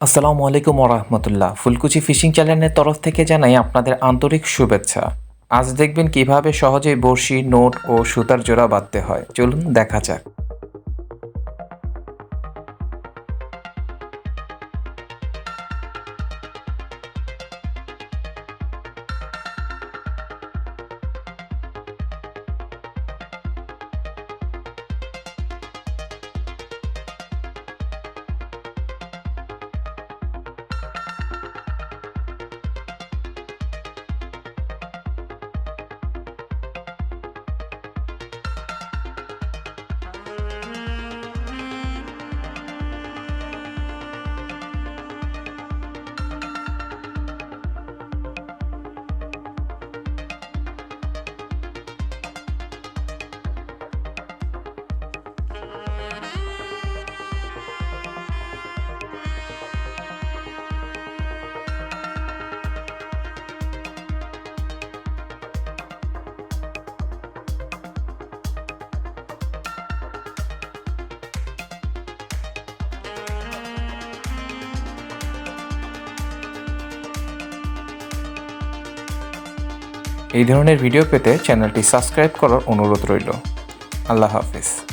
আসসালামু আলাইকুম ওরহমতুল্লাহ ফুলকুচি ফিশিং চ্যানেলের তরফ থেকে জানাই আপনাদের আন্তরিক শুভেচ্ছা। আজ দেখবেন কীভাবে সহজেই বড়শি, নোট ও সুতার জোড়া বাঁধতে হয়। চলুন দেখা যাক। এই ধরনের ভিডিও পেতে চ্যানেলটি সাবস্ক্রাইব করার অনুরোধ রইল। আল্লাহ হাফিজ।